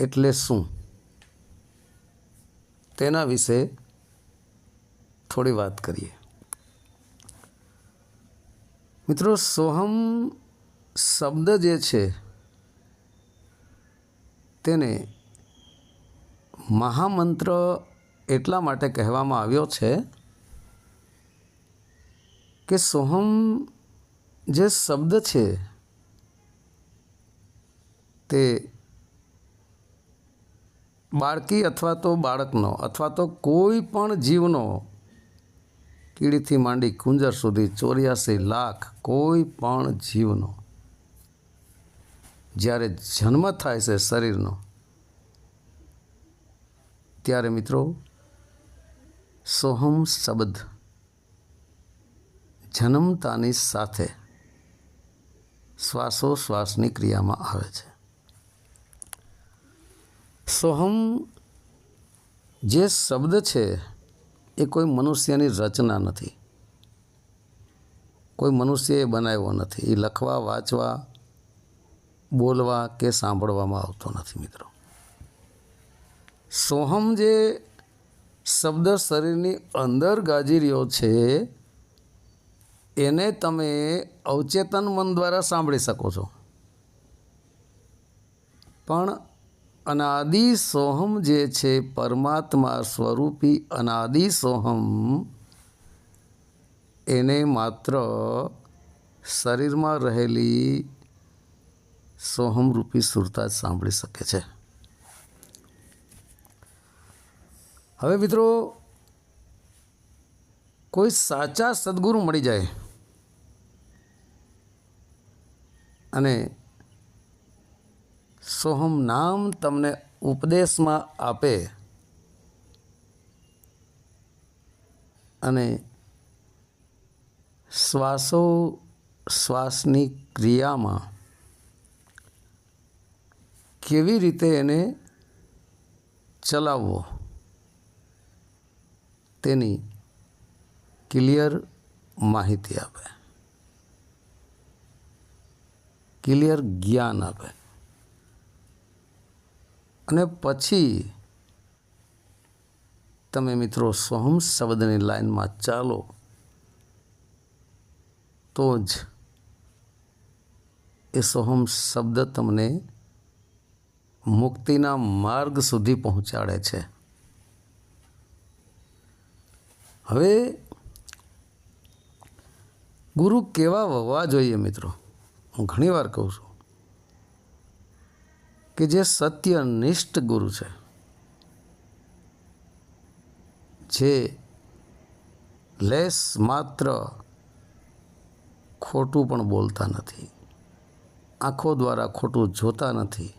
એટલે શું? તેના વિશે થોડી વાત કરીએ. મિત્રો, સોહમ શબ્દ જે છે, તેને મહામંત્ર એટલા માટે કહેવામાં આવ્યો છે કે સોહમ જે શબ્દ છે તે બાળકી અથવા તો બાળકનો અથવા તો કોઈ પણ જીવનો કીડીથી માંડી કુંજર સુધી ચોર્યાસી લાખ કોઈ પણ જીવનો જ્યારે જન્મ થાય છે શરીરનો, ત્યારે મિત્રો સોહમ શબ્દ જન્મતાની સાથે શ્વાસોશ્વાસની ક્રિયામાં આવે છે. સોહમ જે શબ્દ છે એ કોઈ મનુષ્યની રચના નથી. કોઈ મનુષ્યએ બનાવ્યો નથી. એ લખવા, વાંચવા, બોલવા કે સાંભળવામાં આવતો નથી મિત્રો. સોહમ જે શબ્દ શરીરની અંદર ગાજી રહ્યો છે, એને તમે અવચેતન મન દ્વારા સાંભળી શકો છો. પણ અનાદિ સોહમ જે છે પરમાત્મા સ્વરૂપી અનાદિ સોહમ, એને માત્ર શરીરમાં રહેલી સોહમરૂપી સુરતા જ સાંભળી શકે છે. હવે મિત્રો, કોઈ સાચા સદગુરુ મળી જાય અને સોહમ નામ તમને ઉપદેશમાં આપે. અને શ્વાસો શ્વાસની ક્રિયામાં કેવી રીતે એને ચલાવવો? તેની ક્લિયર માહિતી આપે. ક્લિયર જ્ઞાન આપે. અને પછી તમે મિત્રો સોહમ શબ્દની લાઈનમાં ચાલો, તો જ એ સોહમ શબ્દ તમને મુક્તિના માર્ગ સુધી પહોંચાડે છે. હવે ગુરુ કેવા હોવા જોઈએ મિત્રો? હું ઘણીવાર કહું છું. કે જે સત્યનિષ્ઠ ગુરુ છે, જે લેસ માત્ર ખોટું પણ બોલતા નથી, આંખો દ્વારા ખોટું જોતા નથી,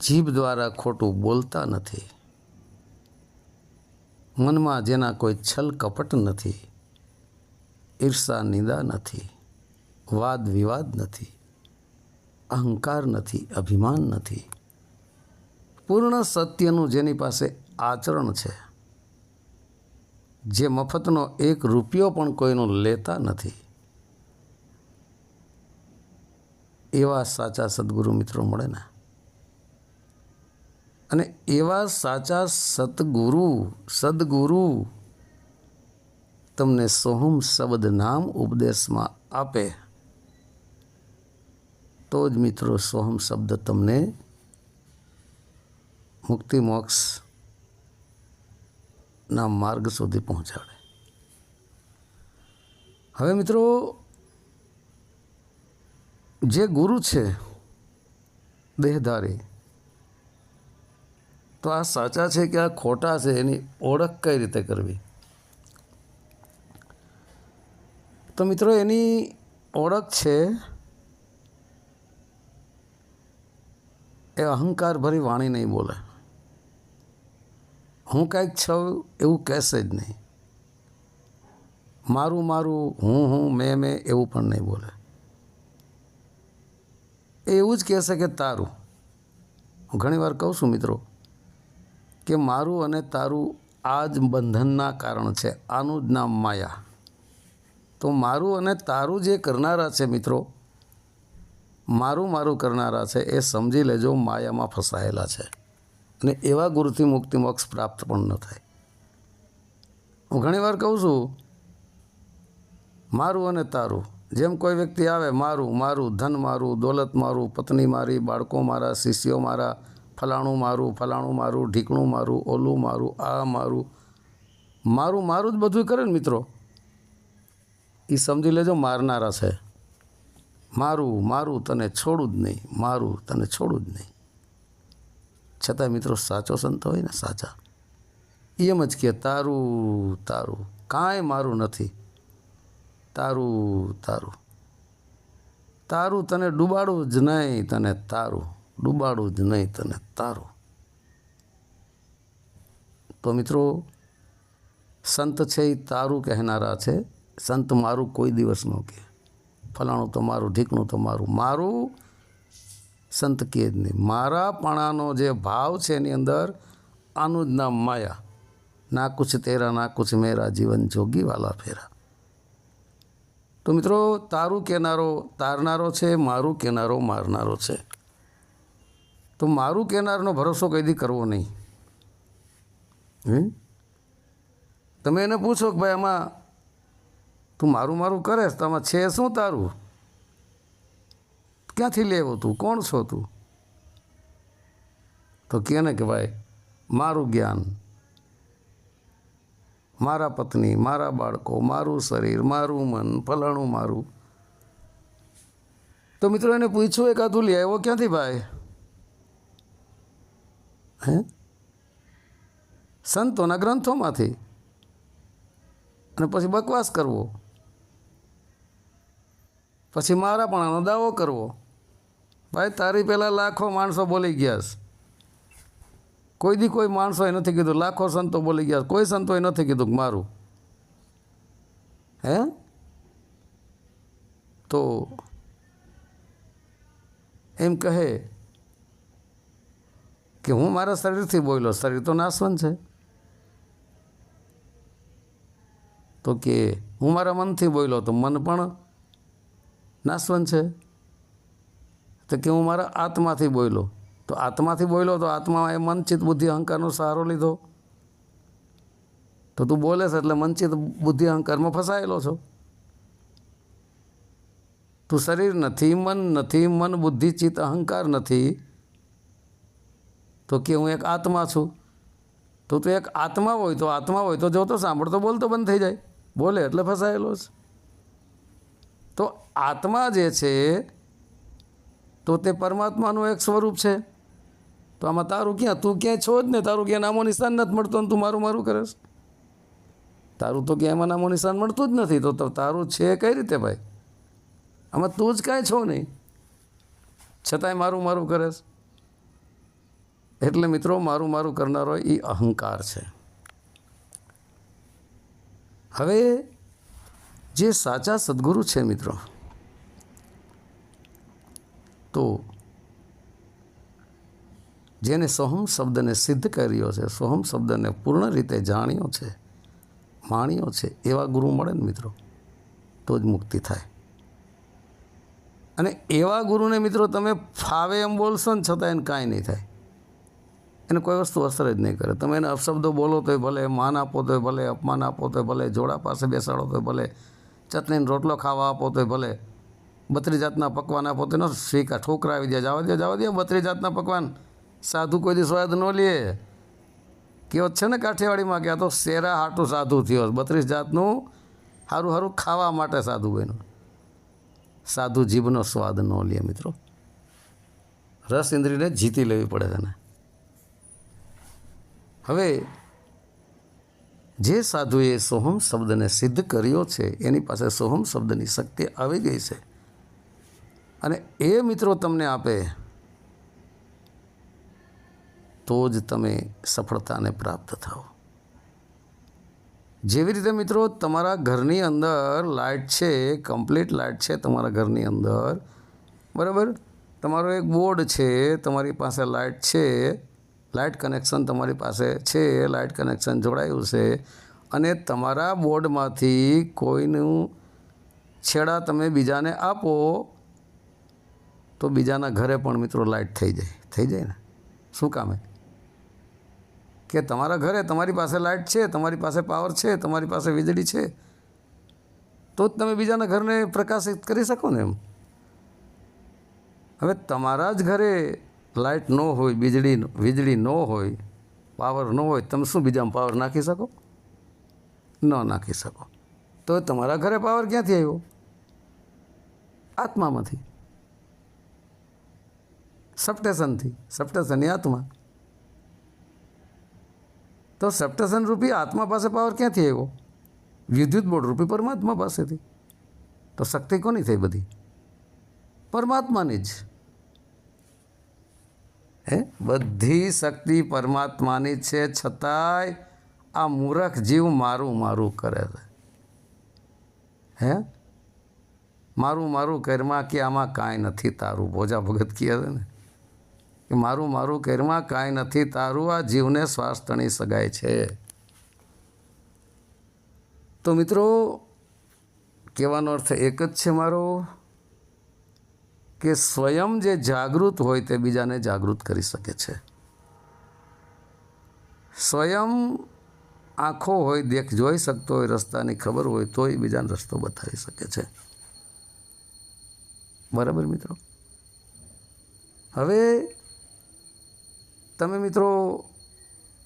જીભ દ્વારા ખોટું બોલતા નથી, મનમાં જેના કોઈ છલ કપટ નથી, ઈર્ષા, નિંદા નથી, વાદ વિવાદ નથી અહંકાર નથી, અભિમાન નથી. પૂર્ણ સત્યનું જેની પાસે આચરણ છે, જે મફતનો એક રૂપિયો પણ કોઈનો લેતા નથી. એવા સાચા સદગુરુ મિત્રો મળે ને. અને એવા સાચા સદગુરુ સદગુરુ તમને સોહમ શબ્દ નામ ઉપદેશમાં આપે. તો જ મિત્રો સોહમ શબ્દ તમને મુક્તિ મોક્ષ ના માર્ગ સુધી પહોંચાડે. હવે મિત્રો, જે ગુરુ છે દેહધારી, તો આ સાચા છે કે આ ખોટા છે એની ઓળખ કઈ રીતે કરવી? તો મિત્રો, એની ઓળખ છે એ અહંકાર ભરી વાણી નહીં બોલે. હું કાંઈક છું એવું કહેશે જ નહીં. મારું મારું, હું હું, મેં મેં એવું પણ નહીં બોલે. એ એવું જ કહેશે કે તારું. હું ઘણીવાર કહું છું મિત્રો કે મારું અને તારું આ જ બંધનના કારણ છે, આનું જ નામ માયા. તો મારું અને તારું જે કરનારા છે મિત્રો મારું મારું કરનારા છે એ સમજી લેજો માયામાં ફસાયેલા છે. અને એવા ગુરુથી મુક્તિ મોક્ષ પ્રાપ્ત પણ ન થાય. હું ઘણીવાર કહું છું, મારું અને તારું, જેમ કોઈ વ્યક્તિ આવે, મારું મારું, ધન મારું, દોલત મારું, પત્ની મારી, બાળકો મારા, શિષ્યો મારા, ફલાણું મારું ફલાણું મારું, ઢીકણું મારું, ઓલું મારું, આ મારું. મારું મારું જ બધું કરે ને મિત્રો. એ સમજી લેજો મારનારા છે. મારું મારું તને છોડું જ નહીં, મારું તને છોડું જ નહીં. છતાં મિત્રો સાચો સંત હોય ને સાચા. એમ જ કે તારું તારું, કાંઈ મારું નથી. તારું તારું. તારું તને ડૂબાડું જ નહીં તને તારું. ડૂબાડું જ નહીં તને તારું. તો મિત્રો, સંત છે એ તારું કહેનારા છે. સંત મારું કોઈ દિવસ ન કહે. ફલાણું તો મારું ઢીકણું તો મારું સંત કહે નહીં મારા પણાનો જે ભાવ છે એની અંદર, આનું જ નામ માયા. ના કુછ તેરા ના કુછ મેરા, જીવન જોગી વાલા ફેરા. તો મિત્રો, તારું કહેનારો તારનારો છે, મારું કહેનારો મારનારો છે. તો મારું કહેનારનો ભરોસો કઈ દી કરવો નહીં. તમે એને પૂછો કે ભાઈ, આમાં તું મારું મારું કરે તમે છે શું તારું? ક્યાંથી લેવો તું? કોણ છો તું? તો કહે ને કે ભાઈ, મારું જ્ઞાન, મારા પત્ની, મારા બાળકો, મારું શરીર, મારું મન, ફલાણું મારું. તો મિત્રો એને પૂછ્યું એકાદું લે આવ્યો ક્યાંથી ભાઈ? હે? સંતોના ગ્રંથોમાંથી. અને પછી બકવાસ કરવો. પછી મારા પણ આનો દાવો કરવો. ભાઈ, તારી પહેલાં લાખો માણસો બોલી ગયા કોઈ દી કોઈ માણસોએ નથી કીધું, લાખો સંતો બોલી ગયા કોઈ સંતોએ નથી કીધું મારું. હે? તો એમ કહે કે હું મારા શરીરથી બોલ્યો શરીર તો નાશવન છે. તો કે હું મારા મનથી બોલ્યો તો મન પણ નાશવંત છે? તો કે હું મારા આત્માથી બોલ્યો તો આત્માથી બોલ્યો તો આત્મા એ મનચિત બુદ્ધિ અહંકારનો સહારો લીધો. તો તું બોલે છે એટલે મનચિત બુદ્ધિ અહંકારમાં ફસાયેલો છો. તું શરીર નથી, મન નથી, મન બુદ્ધિ, ચિત્ત અહંકાર નથી. તો કે હું એક આત્મા છું. તો તું એક આત્મા હોય તો આત્મા હોય તો જો તો સાંભળતો બોલતો બંધ થઈ જાય. બોલે એટલે ફસાયેલો છે. તો આત્મા જે છે, તો તે પરમાત્માનું એક સ્વરૂપ છે. તો આમાં તારું ક્યાં? તું ક્યાંય છો જ ને, તારું ક્યાં નામો નિશાન નથી મળતો ને તું મારું મારું કરે તારું તો ક્યાંય એમાં નામો નિશાન મળતું જ નથી. તો તારું છે કઈ રીતે ભાઈ? આમાં તું જ કાંઈ છો નહીં. છતાંય મારું મારું કરે એટલે મિત્રો, મારું મારું કરનારો એ અહંકાર છે. હવે જે સાચા સદગુરુ છે મિત્રો. તો જેને સોહમ શબ્દને સિદ્ધ કર્યો છે, સોહમ શબ્દને પૂર્ણ રીતે જાણ્યો છે, માણ્યો છે, એવા ગુરુ મળે ને મિત્રો, તો જ મુક્તિ થાય. અને એવા ગુરુને મિત્રો તમે ફાવે એમ બોલશો ને છતાં એને કાંઈ નહીં થાય. એને કોઈ વસ્તુ અસર જ નહીં કરે. તમે એને અપશબ્દો બોલો તોય ભલે, માન આપો તોય ભલે, અપમાન આપો તોય ભલે, જોડા પાસે બેસાડો તોય ભલે ચટણીનો રોટલો ખાવા આપો તોય ભલે. બત્રી જાતના પકવાન આપો તો ન સ્વીકાર ઠોકરાવી જાય. જવા દે જવા દે, બત્રી જાતના પકવાન. સાધુ કોઈ દી સ્વાદ ન લે. કેવો છે ને કાઠિયાવાડીમાં કે તો શેરા હાટું સાધુ થયો. બત્રીસ જાતનું સારું સારું ખાવા માટે સાધુ બન્યું. સાધુ જીભનો સ્વાદ ન લે મિત્રો. રસ ઇન્દ્રિયને જીતી લેવી પડે તેને. હવે જે સાધુએ સોહમ શબ્દને સિદ્ધ કર્યો છે, એની પાસે સોહમ શબ્દની શક્તિ આવી ગઈ છે. અને એ મિત્રો તમને આપે, તો જ તમે સફળતાને પ્રાપ્ત થાઓ. જેવી રીતે મિત્રો, તમારા ઘરની અંદર લાઇટ છે, કમ્પ્લીટ લાઇટ છે તમારા ઘરની અંદર, બરાબર? તમારો એક બોર્ડ છે, તમારી પાસે લાઇટ છે લાઇટ કનેક્શન તમારી પાસે છે, લાઇટ કનેક્શન જોડાયું છે અને તમારા બોર્ડમાંથી કોઈનું છેડા તમે બીજાને આપો, તો બીજાના ઘરે પણ મિત્રો લાઇટ થઈ જાય થઈ જાય ને? શું કામે કે તમારા ઘરે તમારી પાસે લાઇટ છે, તમારી પાસે પાવર છે, તમારી પાસે વીજળી છે, તો જ તમે બીજાના ઘરને પ્રકાશિત કરી શકો ને એમ? હવે તમારા જ ઘરે લાઇટ ન હોય, વીજળી વીજળી ન હોય, પાવર ન હોય, તમે શું બીજામાં પાવર નાખી શકો? ન નાખી શકો. તો તમારા ઘરે પાવર ક્યાંથી આવ્યો? આત્મામાંથી. સપ્ટેશનથી, સપ્ટેશનની આત્મા. તો સપ્ટેશન રૂપી આત્મા પાસે પાવર ક્યાંથી આવ્યો? વિદ્યુત બોર્ડ રૂપી પરમાત્મા પાસેથી. તો શક્તિ કોની થઈ બધી? પરમાત્માની જ. હે? બધી શક્તિ પરમાત્માની છે છતાંય આ મૂરખ જીવ મારું મારું કરે છે. હે? મારું મારું કરમાં કે આમાં કાંઈ નથી તારું. ભોજા ભગત કહે છે ને, કે મારું મારું કરમાં કાંઈ નથી તારું, આ જીવને તણી સગાય છે. તો મિત્રો, કહેવાનો અર્થ એક જ છે મારો. કે સ્વયં જે જાગૃત હોય તે બીજાને જાગૃત કરી શકે છે. સ્વયં આંખો હોય દેખ જોઈ શકતો હોય, રસ્તાની ખબર હોય, તોય બીજાને રસ્તો બતાવી શકે છે. બરાબર મિત્રો? હવે તમે મિત્રો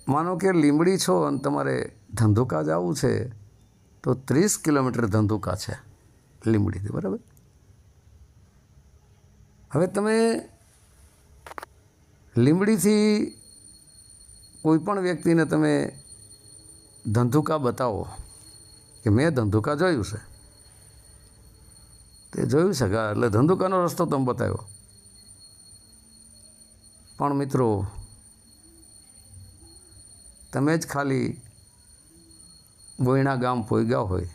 માનો કે લીંબડી છો અને તમારે ધંધુકા જવું છે, તો ત્રીસ કિલોમીટર ધંધુકા છે લીંબડીથી, બરાબર? હવે તમે લીંબડીથી કોઈ પણ વ્યક્તિને તમે ધંધુકા બતાવો કે મેં ધંધુકા જોયું છે. તે જોયું છે કા એટલે ધંધુકાનો રસ્તો તમે બતાવ્યો. પણ મિત્રો, તમે જ ખાલી બોયણા ગામ પહોંચ્યા હોય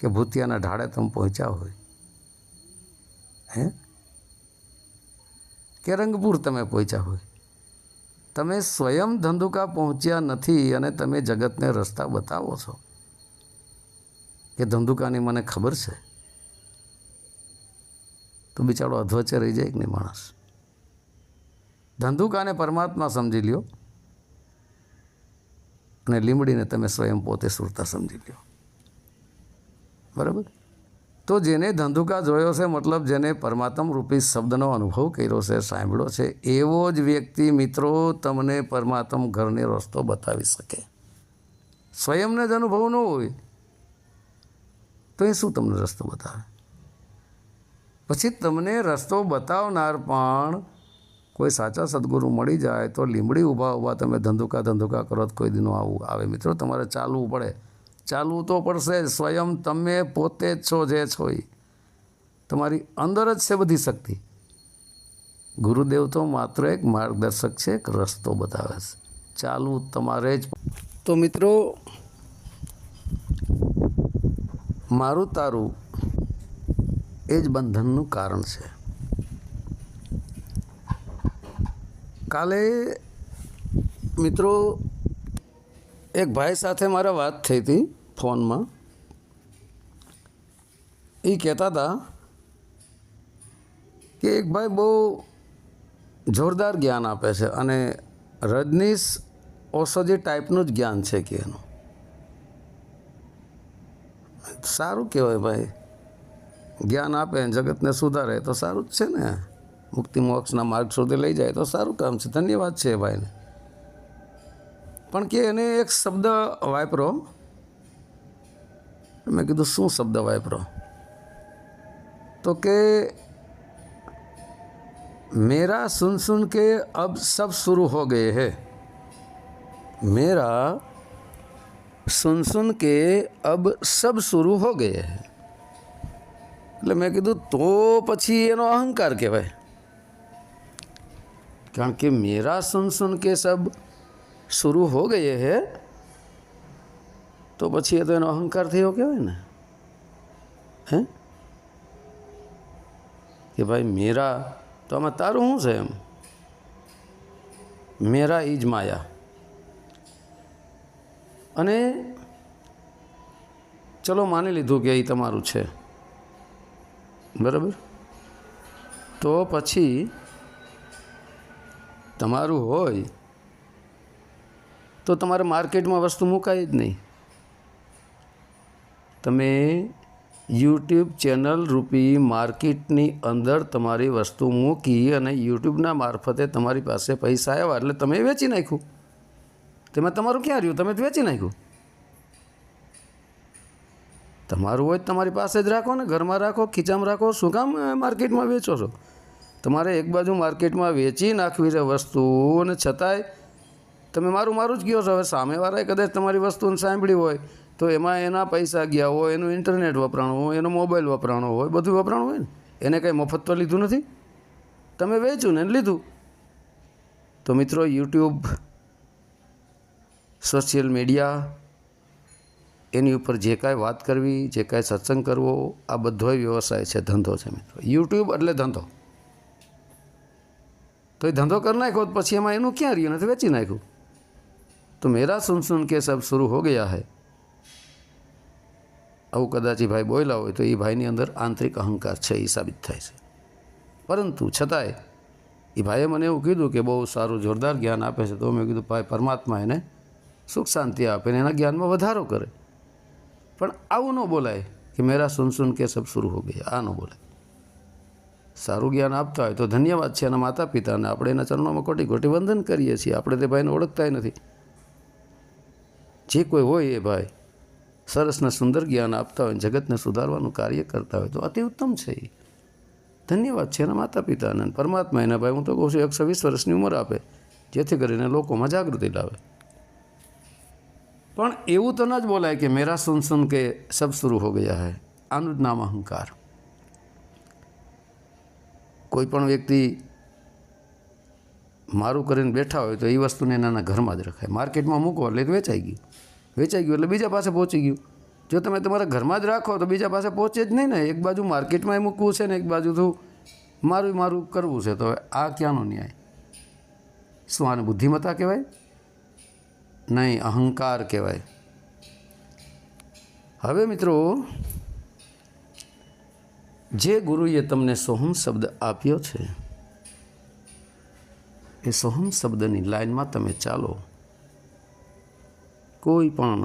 કે ભૂતિયાના ઢાળે તમે પહોંચ્યા હોય. હે? કે રંગપુર તમે પહોંચ્યા હોય? તમે સ્વયં ધંધુકા પહોંચ્યા નથી અને તમે જગતને રસ્તા બતાવો છો. કે ધંધુકાની મને ખબર છે? તો બિચારો અધવચ્ચે રહી જાય કે નહીં માણસ? ધંધુકાને પરમાત્મા સમજી લ્યો અને લીમડીને તમે સ્વયં પોતે સુરતા સમજી લ્યો. બરાબર? તો જેને ધંધુકા જોયો છે, મતલબ જેને પરમાત્મ રૂપી શબ્દનો અનુભવ કર્યો છે, સાંભળ્યો છે, એવો જ વ્યક્તિ મિત્રો તમને પરમાત્મ ઘરને રસ્તો બતાવી શકે. સ્વયંને જ અનુભવ ન હોય, તો એ શું તમને રસ્તો બતાવે? પછી તમને રસ્તો બતાવનાર પણ કોઈ સાચા સદગુરુ મળી જાય તો લીમડી ઊભા ઊભા તમે ધંધુકા ધંધુકા કરો, કોઈ દિનો આવું આવે. મિત્રો, તમારે ચાલવું પડે. ચાલવું તો પડશે સ્વયં તમે પોતે જ છો જે છો એ. તમારી અંદર જ છે બધી શક્તિ. ગુરુદેવ તો માત્ર એક માર્ગદર્શક છે, એક રસ્તો બતાવે છે. ચાલવું તમારે જ તો મિત્રો, મારું તારું એ જ બંધનનું કારણ છે. કાલે મિત્રો એક ભાઈ સાથે મારે વાત થઈ હતી ફોનમાં. એ કહેતા હતા કે એક ભાઈ બહુ જોરદાર જ્ઞાન આપે છે અને રજનીશ ઔષધિ ટાઈપનું જ જ્ઞાન છે કે એનું. સારું કહેવાય ભાઈ. જ્ઞાન આપે જગતને સુધારે તો સારું જ છે ને. મુક્તિ મોક્ષના માર્ગ સુધી લઈ જાય તો સારું કામ છે. ધન્યવાદ છે ભાઈને. પણ કે એને એક શબ્દ વાપરો મેં કીધું શું શબ્દ વાપરો તો કે मेरा सुन सुन के अब सब शुरू हो गए हैं मेरा सुन सुन के अब सब शुरू हो गए हैं એટલે મેં કીધું તો પછી એનો અહંકાર કહેવાય કારણ કે મેરા સુન સુન કે સબ शुरू हो गए है તો પછી એ તો એનો અહંકાર થયો કહેવાય ને હે કે ભાઈ મેરા તો આમાં તારું શું છે એમ મેરા ઈજ માયા અને ચલો માની લીધું કે એ તમારું છે બરાબર તો પછી તમારું હોય તો તમારે માર્કેટમાં વસ્તુ મુકાય જ નહીં. તમે યુટ્યુબ ચેનલ રૂપી માર્કેટની અંદર તમારી વસ્તુ મૂકી અને યુટ્યુબના મારફતે તમારી પાસે પૈસા આવ્યા એટલે તમે વેચી નાખ્યું. તેમાં તમારું ક્યાં રહ્યું? તમે વેચી નાખ્યું. તમારું હોય તમારી પાસે જ રાખો ને, ઘરમાં રાખો, ખીચામાં રાખો, શું કામ માર્કેટમાં વેચો છો? તમારે એક બાજુ માર્કેટમાં વેચી નાખવી છે વસ્તુ અને છતાંય તમે મારું મારું જ કહો છો, હવે સામેવાળાએ કદાચ તમારી વસ્તુને સાંભળી હોય, તો એમાં એના પૈસા ગયા હોય, એનું ઇન્ટરનેટ વપરાણું હોય, એનો મોબાઈલ વપરાણો હોય, બધું વપરાણું હોય ને. એને કંઈ મફત તો લીધું નથી? તમે વેચ્યું ને, લીધું. તો મિત્રો, યુટ્યુબ, સોશિયલ મીડિયા, એની ઉપર જે કાંઈ વાત કરવી, જે કાંઈ સત્સંગ કરવો, આ બધોય વ્યવસાય છે, ધંધો છે મિત્રો. યુટ્યુબ એટલે ધંધો. તો એ ધંધો કરી નાખ્યો, પછી એમાં એનું ક્યાં રહ્યું? નથી વેચી નાખ્યું. તો મેરા સુન સુન કે સબ શરૂ હો ગયા હૈ આવું કદાચ એ ભાઈ બોલ્યા હોય તો એ ભાઈની અંદર આંતરિક અહંકાર છે એ સાબિત થાય છે પરંતુ છતાંય એ ભાઈએ મને એવું કીધું કે બહુ સારું જોરદાર જ્ઞાન આપે છે તો મેં કીધું ભાઈ પરમાત્મા એને સુખ શાંતિ આપે ને એના જ્ઞાનમાં વધારો કરે પણ આવું ન બોલાય કે મેરા સુન સુન કે સબ શરૂ હો ગયા આ ન બોલાય સારું જ્ઞાન આપતા હોય તો ધન્યવાદ છે એના માતા પિતાને આપણે એના ચરણોમાં કોટી કોટી વંદન કરીએ છીએ, આપણે તે ભાઈને ઓળખતાય નથી। જે કોઈ હોય એ ભાઈ સરસને સુંદર જ્ઞાન આપતા હોય જગતને સુધારવાનું કાર્ય કરતા હોય તો અતિ ઉત્તમ છે એ ધન્યવાદ છે એના માતા પિતાને પરમાત્મા એના ભાઈ, હું તો કહું છું એકસો વીસ વર્ષની ઉંમર આપે, જેથી કરીને લોકોમાં જાગૃતિ લાવે. પણ એવું તો ન જ બોલાય કે મેરા સુન સુન કે સબ શરૂ હો ગયા હૈ આનું જ નામ અહંકાર. કોઈ પણ વ્યક્તિ મારું કરીને બેઠા હોય તો એ વસ્તુને એના ઘરમાં જ રખાય. માર્કેટમાં મૂકો એટલે વેચાઈ ગયું. વેચાઈ ગયું એટલે બીજા પાસે પહોંચી ગયું. જો તમે તમારા ઘરમાં જ રાખો તો બીજા પાસે પહોંચે જ નહીં ને. એક બાજુ માર્કેટમાં મૂકવું છે ને, એક બાજુ તો મારું મારું કરવું છે. તો આ ક્યાંનો ન્યાય? શું આને બુદ્ધિમત્તા કહેવાય? નહીં, અહંકાર કહેવાય. હવે મિત્રો, જે ગુરુએ તમને સોહમ શબ્દ આપ્યો છે એ સોહમ શબ્દની લાઈનમાં તમે ચાલો કોઈ પણ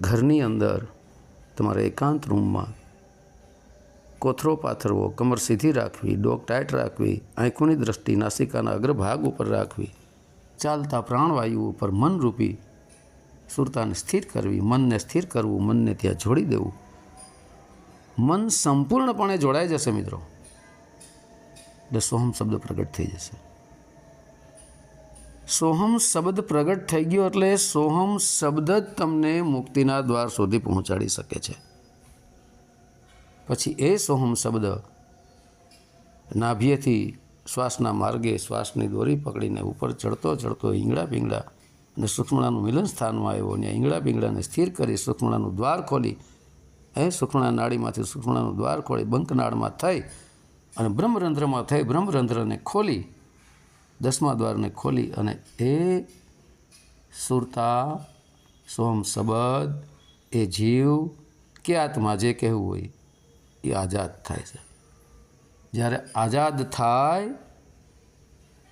ઘરની અંદર તમારે એકાંત રૂમમાં કોથરો પાથરવો કમર સીધી રાખવી ડોક ટાઈટ રાખવી આંખોની દ્રષ્ટિ નાસિકાના અગ્રભાગ ઉપર રાખવી ચાલતા પ્રાણવાયુ ઉપર મનરૂપી સુરતાને સ્થિર કરવી મનને સ્થિર કરવું મનને ત્યાં જોડી દેવું મન સંપૂર્ણપણે જોડાઈ જશે મિત્રો એટલે સોહમ શબ્દ પ્રગટ થઈ જશે સોહમ શબ્દ પ્રગટ થઈ ગયો એટલે સોહમ શબ્દ જ તમને મુક્તિના દ્વાર સુધી પહોંચાડી શકે છે. પછી એ સોહમ શબ્દ નાભ્યથી શ્વાસના માર્ગે શ્વાસની દોરી પકડીને ઉપર ચડતો ચડતો ઈંગડા પીંગડા અને સુક્ષ્મણાનું મિલન સ્થાનમાં આવ્યો અને ઈંગડા પીંગડાને સ્થિર કરી સુક્ષ્મણાનું દ્વાર ખોલી. એ સુક્ષ્મણા નાળીમાંથી સુક્ષ્મણાનું દ્વાર ખોલી બંકનાળમાં થઈ અને બ્રહ્મરંધ્રમાં થઈ બ્રહ્મરંધ્રને ખોલી. દસમા દ્વારને ખોલી અને એ સુરતા, સોમ શબદ, એ જીવ કે આત્મા જે કહેવું હોય, એ આઝાદ થાય છે. જ્યારે આઝાદ થાય,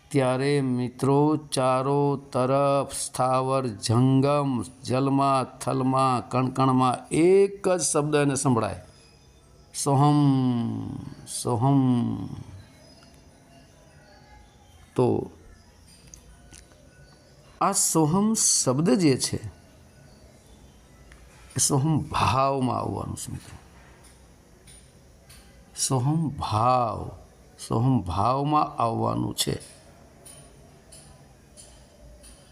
ત્યારે મિત્રો ચારો તરફ સ્થાવર જંગમ, જલમાં, થલમાં, કણકણમાં એક જ શબ્દ એને સંભળાય. સોહમ સોહમ. તો આ સોહમ શબ્દ જે છે, એ સોહમ ભાવમાં આવવાનું છે મિત્રો. સોહમ ભાવ, સોહમ ભાવમાં આવવાનું છે.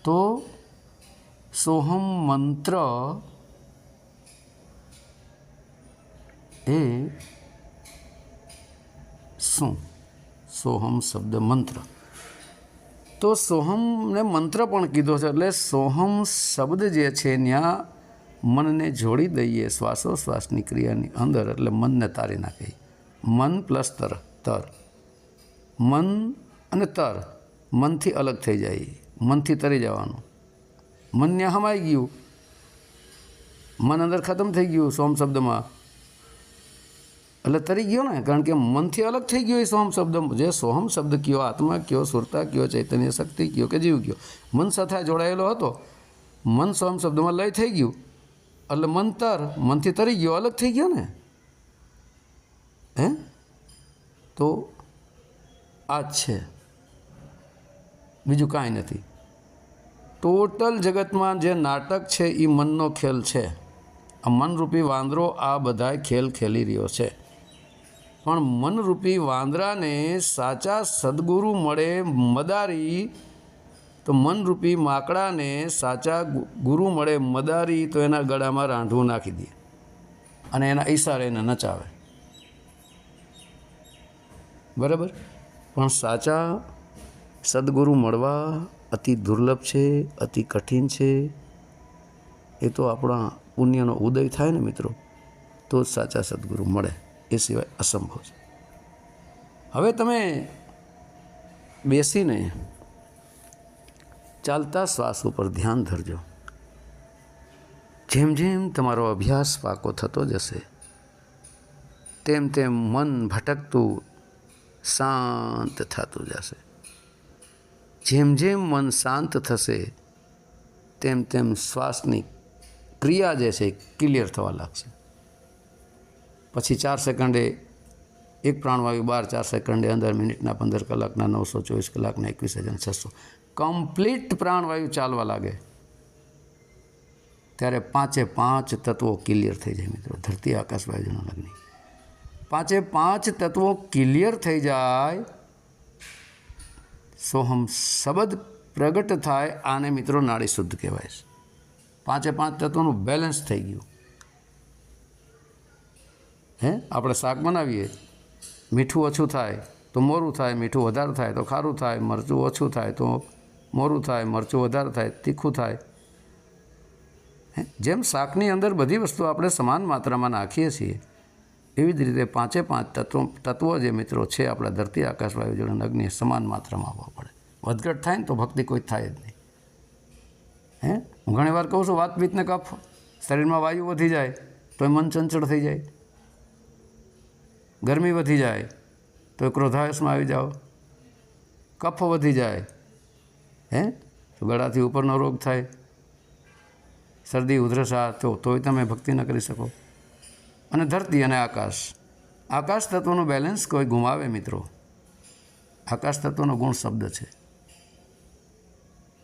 તો સોહમ મંત્ર એ શું? સોહમ શબ્દ મંત્ર. તો સોહમને મંત્ર પણ કીધો છે, એટલે સોહમ શબ્દ જે છે ત્યાં મનને જોડી દઈએ શ્વાસોશ્વાસની ક્રિયાની અંદર, એટલે મનને તારી નાખી. મન પ્લસ તર તર. મન અને તર મનથી અલગ થઈ જાય, મનથી તરી જવાનું. મન ત્યાં હમાઈ ગયું. મન અંદર ખતમ થઈ ગયું સોમ શબ્દમાં. એટલે તરી ગયો ને, કારણ કે મનથી અલગ થઈ ગયો એ સોહમ શબ્દ. જે સોહમ શબ્દ કયો, આત્મા કયો, સુરતા કયો, ચૈતન્ય શક્તિ કયો કે જીવ કયો, મન સાથે જોડાયેલો હતો. મન સોહમ શબ્દમાં લય થઈ ગયું. એટલે મન તર મનથી તરી ગયો, અલગ થઈ ગયો ને. હે? તો આ જ છે. બીજું કાંઈ નથી. ટોટલ જગતમાં જે નાટક છે એ મનનો ખેલ છે. આ મનરૂપી વાંદરો આ બધાય ખેલ ખેલી રહ્યો છે. પણ મનરૂપી વાંદરાને સાચા સદગુરુ મળે મદારી. તો મનરૂપી માકડાને સાચા ગુરુ મળે મદારી, તો એના ગળામાં રાંધવું નાખી દે. અને એના ઈશારે એને નચાવે. બરાબર? પણ સાચા સદગુરુ મળવા અતિ દુર્લભ છે, અતિ કઠિન છે. એ તો આપણા પુણ્યનો ઉદય થાય ને મિત્રો, તો જ સાચા સદગુરુ મળે. એ સિવાય અસંભવ છે. હવે તમે બેસીને ચાલતા શ્વાસ ઉપર ધ્યાન ધરજો. જેમ જેમ તમારો અભ્યાસ પાકો થતો જશે, તેમ તેમ મન ભટકતું, શાંત થતું જશે. જેમ જેમ મન શાંત થશે, તેમ તેમ શ્વાસની ક્રિયા જે છે ક્લિયર થવા લાગશે. પછી ચાર સેકન્ડે એક પ્રાણવાયુ બાર, ચાર સેકન્ડે અંદર મિનિટના પંદર કલાકના નવસો ચોવીસ કલાકના એકવીસ હજાર છસો. કમ્પ્લીટ પ્રાણવાયુ ચાલવા લાગે. ત્યારે પાંચે પાંચ તત્વો ક્લિયર થઈ જાય મિત્રો. ધરતી આકાશ વાયુના લગ્ન. પાંચે પાંચ તત્વો ક્લિયર થઈ જાય. સોહમ શબ્દ પ્રગટ થાય, આને મિત્રો નાડી શુદ્ધ કહેવાય પાંચે પાંચ તત્વોનું બેલેન્સ થઈ ગયું. હે? આપણે શાક બનાવીએ, મીઠું ઓછું થાય તો મોરું થાય, મીઠું વધારે થાય તો ખારું થાય, મરચું ઓછું થાય તો મોરું થાય, મરચું વધારે થાય, તીખું થાય? જેમ શાકની અંદર બધી વસ્તુ આપણે સમાન માત્રામાં નાખીએ છીએ, એવી જ રીતે પાંચે પાંચ તત્વો તત્વો જે મિત્રો છે આપણા ધરતી આકાશ વાયુ જળ અગ્નિ, સમાન માત્રામાં આવવા પડે. વધઘટ થાય ને તો ભક્તિ કોઈ થાય જ નહીં. હે? હું ઘણી વાર કહું છું વાત પીતને કફ શરીરમાં વાયુ વધી જાય તો એ મન ચંચળ થઈ જાય. ગરમી વધી જાય તો ક્રોધાવેશમાં આવી જાઓ. કફ વધી જાય, હે? તો ગળાથી ઉપરનો રોગ થાય. શરદી, ઉધરસ આ તોય તમે ભક્તિ ન કરી શકો. અને ધરતી અને આકાશ. આકાશ તત્વનું બેલેન્સ કોઈ ગુમાવે મિત્રો. આકાશ તત્વનો ગુણ શબ્દ છે.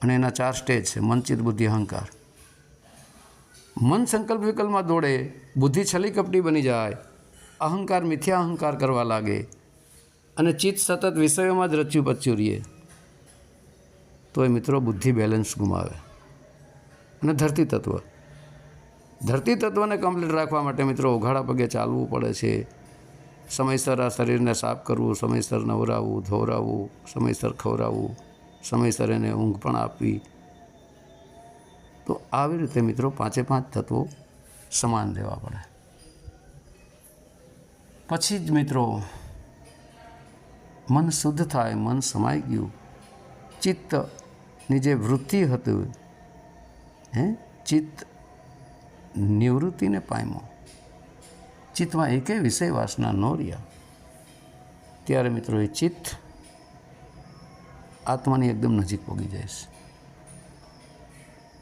અને એના ચાર સ્ટેજ છે મનચિત બુદ્ધિ, અહંકાર. મન સંકલ્પ વિકલ્પમાં દોડે, બુદ્ધિ છલી કપટી બની જાય. અહંકાર મિથ્યા અહંકાર કરવા લાગે અને ચિત્ત સતત વિષયોમાં જ રચ્યું પચ્યું રહીએ તો એ મિત્રો બુદ્ધિ બેલેન્સ ગુમાવે. અને ધરતી તત્વ. ધરતી તત્વને કમ્પ્લીટ રાખવા માટે મિત્રો ઉઘાડા પગે ચાલવું પડે છે. સમયસર આ શરીરને સાફ કરવું, સમયસર નવરાવવું ધોવરાવવું સમયસર ખવરાવવું સમયસર એને ઊંઘ પણ આપવી. તો આવી રીતે મિત્રો પાંચે પાંચ તત્વો સમાન રહેવા પડે. પછી જ મિત્રો, મન શુદ્ધ થાય, મન સમાઈ ગયું. ચિત્તની જે વૃત્તિ હતું, હે, ચિત્ત નિવૃત્તિને પામ્યો. ચિત્તમાં એકે વિષય વાસના ન રહ્યા. ત્યારે મિત્રો એ ચિત્ત આત્માની એકદમ નજીક પહોંચી જાય છે.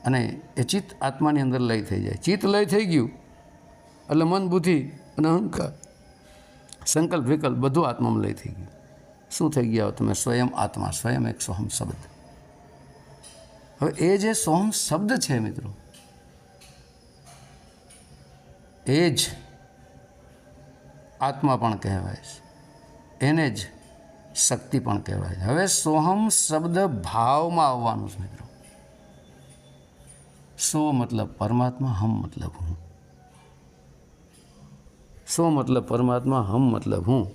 અને એ ચિત્ત આત્માની અંદર લય થઈ જાય. ચિત્ત લય થઈ ગયું. એટલે મન બુદ્ધિ અને અહંકાર સંકલ્પ, વિકલ્પ બધું આત્મામાં લઈ થઈ ગયું. શું થઈ ગયા તમે સ્વયં આત્મા, સ્વયં એક સોહમ શબ્દ. હવે એ જે સોહમ શબ્દ છે મિત્રો, એ જ આત્મા પણ કહેવાય છે. એને જ શક્તિ પણ કહેવાય છે. હવે સોહમ શબ્દ ભાવમાં આવવાનું છે મિત્રો. સો મતલબ? પરમાત્મા હમ મતલબ હું. સો મતલબ પરમાત્મા? હમ મતલબ હું.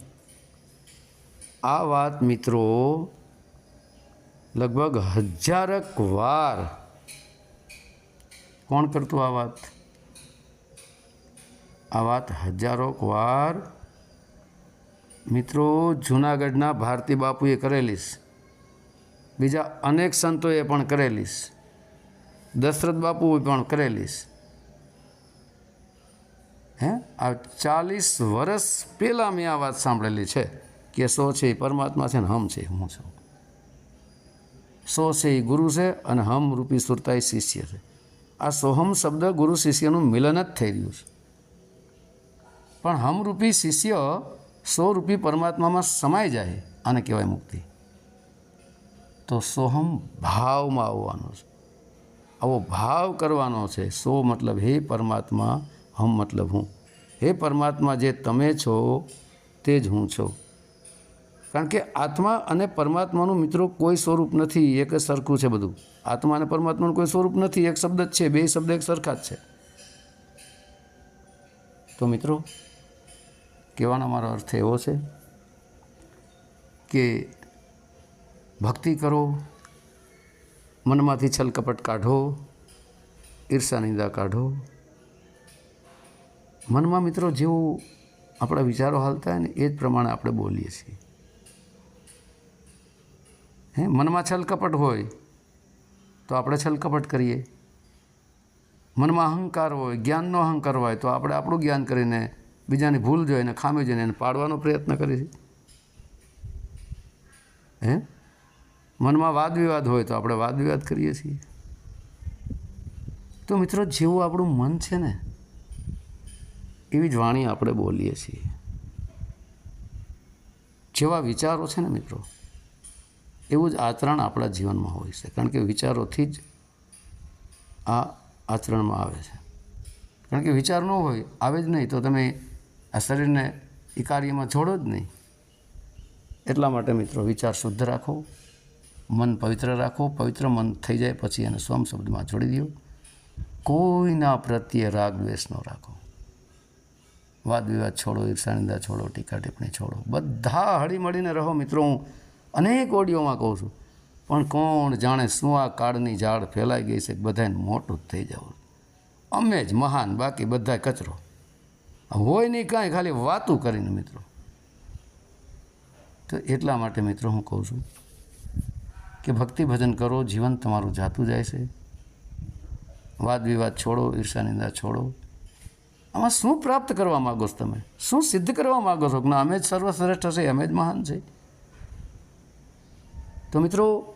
આ વાત મિત્રો લગભગ હજારક વાર કોણ કરતું આ વાત? આ વાત હજારોક વાર મિત્રો જૂનાગઢના ભારતી બાપુએ કરેલીશ. બીજા અનેક સંતોએ પણ કરેલીશ. દશરથ બાપુએ પણ કરેલીશ. હે? આ ચાલીસ વર્ષ પહેલાં મેં આ વાત સાંભળેલી છે કે સો છે એ પરમાત્મા છે ને હમ છે, હું છું. સો છે એ ગુરુ છે અને હમ રૂપી સુરતા એ શિષ્ય છે. આ સોહમ શબ્દ ગુરુ શિષ્યનું મિલન જ થઈ રહ્યું છે. પણ હમરૂપી શિષ્ય સો રૂપી પરમાત્મામાં સમાઈ જાય આને કહેવાય મુક્તિ. તો સોહમ ભાવમાં આવવાનો છે. આવો ભાવ કરવાનો છે. સો મતલબ હે પરમાત્મા હમ મતલબ હું. હે પરમાત્મા, જે તમે છો, તે જ હું છું. કારણ કે આત્મા અને પરમાત્માનું મિત્રો કોઈ સ્વરૂપ નથી, એક જ સરખું છે બધું. આત્મા અને પરમાત્માનું કોઈ સ્વરૂપ નથી, એક શબ્દ જ છે, બે શબ્દ એક સરખા જ છે. તો મિત્રો, કહેવાનો મારો અર્થ એવો છે કે ભક્તિ કરો, મનમાંથી છલકપટ કાઢો ઈર્ષા નિંદા કાઢો મનમાં મિત્રો જેવું આપણા વિચારો હાલતા હોય ને એ જ પ્રમાણે આપણે બોલીએ છીએ. હે, મનમાં છલકપટ હોય તો આપણે છલકપટ કરીએ. મનમાં અહંકાર હોય, જ્ઞાનનો અહંકાર હોય તો આપણે આપણું જ્ઞાન કરીને બીજાની ભૂલ જોઈને, ખામી જોઈને એને પાડવાનો પ્રયત્ન કરીએ હે? મનમાં વાદ વિવાદ હોય તો આપણે વાદ વિવાદ કરીએ છીએ. તો મિત્રો જેવું આપણું મન છે ને એવી જ વાણી આપણે બોલીએ છીએ. જેવા વિચારો છે ને મિત્રો, એવું જ આચરણ આપણા જીવનમાં હોય છે. કારણ કે વિચારોથી જ આ આચરણમાં આવે છે. કારણ કે વિચાર ન હોય, આવે જ નહીં તો તમે આ શરીરને એ કાર્યમાં જોડો જ નહીં. એટલા માટે મિત્રો વિચાર શુદ્ધ રાખો, મન પવિત્ર રાખો, પવિત્ર મન થઈ જાય પછી એને સ્વમ શબ્દમાં જોડી દો. કોઈના પ્રત્યે રાગ દ્વેષ ન રાખો. વાદ વિવાદ છોડો ઈર્ષાનિંદા છોડો, ટીકા ટિપ્પણી છોડો. બધા હળી મળીને રહો મિત્રો. હું અનેક ઓડિયોમાં કહું છું. પણ કોણ જાણે શું આ કાળની ઝાડ ફેલાઈ ગઈ છે બધાને મોટું જ થઈ જવું અમે જ મહાન, બાકી બધા કચરો. હોય નહીં કાંઈ, ખાલી વાતું કરીને મિત્રો. તો એટલા માટે મિત્રો હું કહું છું કે ભક્તિ ભજન કરો, જીવન તમારું જાતું જાય છે. વાદ વિવાદ છોડો ઈર્ષાનિંદા છોડો. આમાં શું પ્રાપ્ત કરવા માગો છો તમે? શું સિદ્ધ કરવા માગો છો? ના અમે જ સર્વશ્રેષ્ઠ છે અમે જ મહાન છે. તો મિત્રો,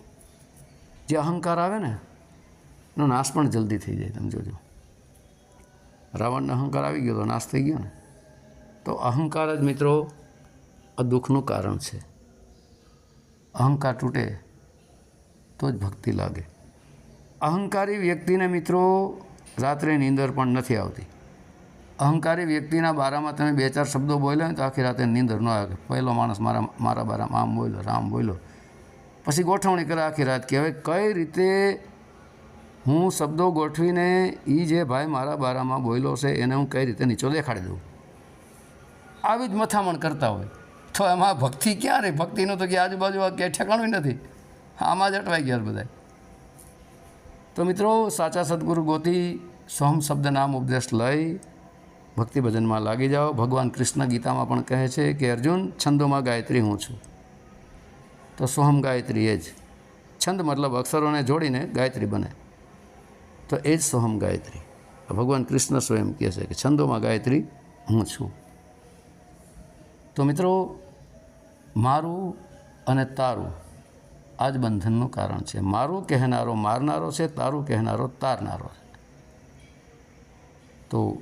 જે અહંકાર આવે ને, એનો નાશ પણ જલ્દી થઈ જાય, તમે જોજો. રાવણનો અહંકાર આવી ગયો તો નાશ થઈ ગયો ને. તો અહંકાર જ મિત્રો, આ દુઃખનું કારણ છે. અહંકાર તૂટે તો જ ભક્તિ લાગે. અહંકારી વ્યક્તિને મિત્રો, રાત્રે નીંદર પણ નથી આવતી. અહંકારી વ્યક્તિના બારામાં તમે બે ચાર શબ્દો બોલ્યા ને તો આખી રાતે નીંદર ન આવે. પહેલો માણસ મારા મારા બારામાં આમ બોલ્યો, રામ બોલ્યો. પછી ગોઠવણી કરે આખી રાત કે હવે કઈ રીતે હું શબ્દો ગોઠવીને એ જે ભાઈ મારા બારામાં બોલ્યો છે એને હું કઈ રીતે નીચો દેખાડી દઉં? આવી જ મથામણ કરતા હોય. તો એમાં ભક્તિ ક્યાં રહી? ભક્તિનું તો કે આજુબાજુ ક્યાંય ઠેકાણું નથી. આમાં જ અટવાઈ ગયા બધા. તો મિત્રો સાચા સદગુરુ ગોતી સોમ શબ્દ નામ ઉપદેશ લઈ ભક્તિ ભજનમાં લાગી જાઓ. ભગવાન કૃષ્ણ ગીતામાં પણ કહે છે કે, અર્જુન, છંદોમાં ગાયત્રી હું છું. તો સોહમ ગાયત્રી એ જ. છંદ મતલબ અક્ષરોને જોડીને ગાયત્રી બને. તો એ જ સોહમ ગાયત્રી. ભગવાન કૃષ્ણ સ્વયં કહે છે કે, છંદોમાં ગાયત્રી હું છું. તો મિત્રો, મારું અને તારું આ જ બંધનનું કારણ છે. મારું કહેનારો મારનારો છે, તારું કહેનારો તારનારો છે. તો